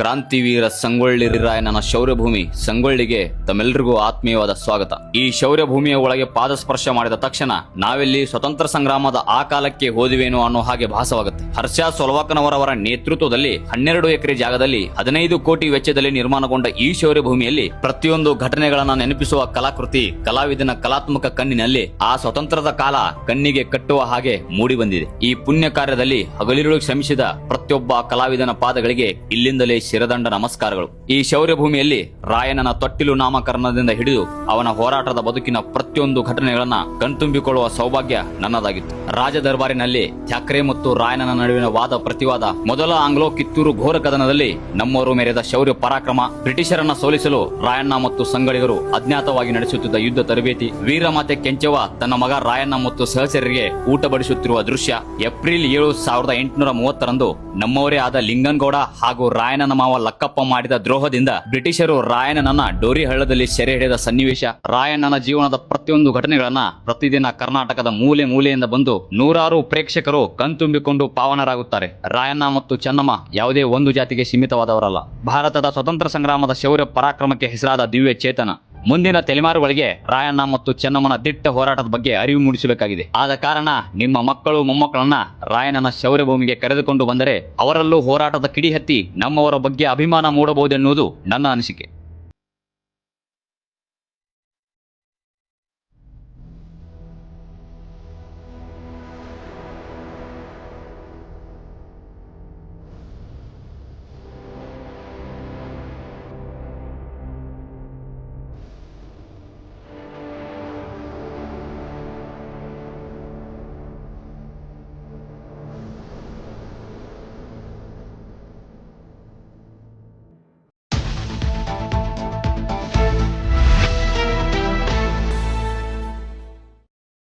ಕ್ರಾಂತಿವೀರ ಸಂಗೊಳ್ಳಿ ರಾಯಣ್ಣನ ಶೌರ್ಯ ಭೂಮಿ ಸಂಗೊಳ್ಳಿಗೆ ತಮ್ಮೆಲ್ಲರಿಗೂ ಆತ್ಮೀಯವಾದ ಸ್ವಾಗತ. ಈ ಶೌರ್ಯ ಭೂಮಿಯ ಒಳಗೆ ಪಾದಸ್ಪರ್ಶ ಮಾಡಿದ ತಕ್ಷಣ ನಾವೆಲ್ಲಿ ಸ್ವತಂತ್ರ ಸಂಗ್ರಾಮದ ಆ ಕಾಲಕ್ಕೆ ಹೋದಿವೇನೋ ಅನ್ನೋ ಹಾಗೆ ಭಾಸವಾಗುತ್ತೆ. ಹರ್ಷ ಸೊಲವಾಕನವರವರ ನೇತೃತ್ವದಲ್ಲಿ ಹನ್ನೆರಡು ಎಕರೆ ಜಾಗದಲ್ಲಿ ಹದಿನೈದು ಕೋಟಿ ವೆಚ್ಚದಲ್ಲಿ ನಿರ್ಮಾಣಗೊಂಡ ಈ ಶೌರ್ಯ ಭೂಮಿಯಲ್ಲಿ ಪ್ರತಿಯೊಂದು ಘಟನೆಗಳನ್ನ ನೆನಪಿಸುವ ಕಲಾಕೃತಿ, ಕಲಾವಿದನ ಕಲಾತ್ಮಕ ಕಣ್ಣಿನಲ್ಲಿ ಆ ಸ್ವತಂತ್ರದ ಕಾಲ ಕಣ್ಣಿಗೆ ಕಟ್ಟುವ ಹಾಗೆ ಮೂಡಿ ಬಂದಿದೆ. ಈ ಪುಣ್ಯ ಕಾರ್ಯದಲ್ಲಿ ಹಗಲಿರುಳು ಶ್ರಮಿಸಿದ ಪ್ರತಿಯೊಬ್ಬ ಕಲಾವಿದನ ಪಾದಗಳಿಗೆ ಇಲ್ಲಿಂದಲೇ ಶಿರದಂಡ ನಮಸ್ಕಾರಗಳು. ಈ ಶೌರ್ಯ ಭೂಮಿಯಲ್ಲಿ ರಾಯಣ್ಣನ ತೊಟ್ಟಿಲು ನಾಮಕರಣದಿಂದ ಹಿಡಿದು ಅವನ ಹೋರಾಟದ ಬದುಕಿನ ಪ್ರತಿಯೊಂದು ಘಟನೆಗಳನ್ನ ಕಣ್ತುಂಬಿಕೊಳ್ಳುವ ಸೌಭಾಗ್ಯ ನನ್ನದಾಗಿತ್ತು. ರಾಜ ದರ್ಬಾರಿನಲ್ಲಿ ಠಾಕ್ರೆ ಮತ್ತು ರಾಯಣ್ಣನ ನಡುವಿನ ವಾದ ಪ್ರತಿವಾದ. ಮೊದಲ ಆಂಗ್ಲೋ ಕಿತ್ತೂರು ಘೋರ ಕದನದಲ್ಲಿ ನಮ್ಮವರು ಮೆರೆದ ಶೌರ್ಯ ಪರಾಕ್ರಮ, ಬ್ರಿಟಿಷರನ್ನ ಸೋಲಿಸಲು ರಾಯಣ್ಣ ಮತ್ತು ಸಂಗಳಿಗರು ಅಜ್ಞಾತವಾಗಿ ನಡೆಸುತ್ತಿದ್ದ ಯುದ್ಧ ತರಬೇತಿ ವೀರಮಾತೆ ಕೆಂಚವ್ವ ತನ್ನ ಮಗ ರಾಯಣ್ಣ ಮತ್ತು ಸಹಚರರಿಗೆ ಊಟ ಬಡಿಸುತ್ತಿರುವ ದೃಶ್ಯ ಏಪ್ರಿಲ್ ಏಳು ಸಾವಿರದ ಎಂಟುನೂರ ಮೂವತ್ತರಂದು ನಮ್ಮವರೇ ಆದ ಲಿಂಗನಗೌಡ ಹಾಗೂ ರಾಯಣ್ಣನ ಮಾವ ಲಕ್ಕಪ್ಪ ಮಾಡಿದ ದ್ರೋಹದಿಂದ ಬ್ರಿಟಿಷರು ರಾಯಣ್ಣನನ್ನ ಡೋರಿ ಹಳ್ಳದಲ್ಲಿ ಸೆರೆ ಹಿಡಿದ ಸನ್ನಿವೇಶ. ರಾಯಣ್ಣನ ಜೀವನದ ಪ್ರತಿಯೊಂದು ಘಟನೆಗಳನ್ನ ಪ್ರತಿದಿನ ಕರ್ನಾಟಕದ ಮೂಲೆ ಮೂಲೆಯಿಂದ ಬಂದು ನೂರಾರು ಪ್ರೇಕ್ಷಕರು ಕಣ್ತುಂಬಿಕೊಂಡು ಪಾವನರಾಗುತ್ತಾರೆ. ರಾಯಣ್ಣ ಮತ್ತು ಚೆನ್ನಮ್ಮ ಯಾವುದೇ ಒಂದು ಜಾತಿಗೆ ಸೀಮಿತವಾದವರಲ್ಲ. ಭಾರತದ ಸ್ವತಂತ್ರ ಸಂಗ್ರಾಮದ ಶೌರ್ಯ ಪರಾಕ್ರಮಕ್ಕೆ ಹೆಸರಾದ ದಿವ್ಯ ಚೇತನ. ಮುಂದಿನ ತಲೆಮಾರುಗಳಿಗೆ ರಾಯಣ್ಣ ಮತ್ತು ಚೆನ್ನಮ್ಮನ ದಿಟ್ಟ ಹೋರಾಟದ ಬಗ್ಗೆ ಅರಿವು ಮೂಡಿಸಬೇಕಾಗಿದೆ. ಆದ ಕಾರಣ ನಿಮ್ಮ ಮಕ್ಕಳು ಮೊಮ್ಮಕ್ಕಳನ್ನ ರಾಯಣ್ಣನ ಶೌರ್ಯ ಭೂಮಿಗೆ ಕರೆದುಕೊಂಡು ಬಂದರೆ ಅವರಲ್ಲೂ ಹೋರಾಟದ ಕಿಡಿ ಹತ್ತಿ ನಮ್ಮವರ ಬಗ್ಗೆ ಅಭಿಮಾನ ಮೂಡಬಹುದೆನ್ನುವುದು ನನ್ನ ಅನಿಸಿಕೆ.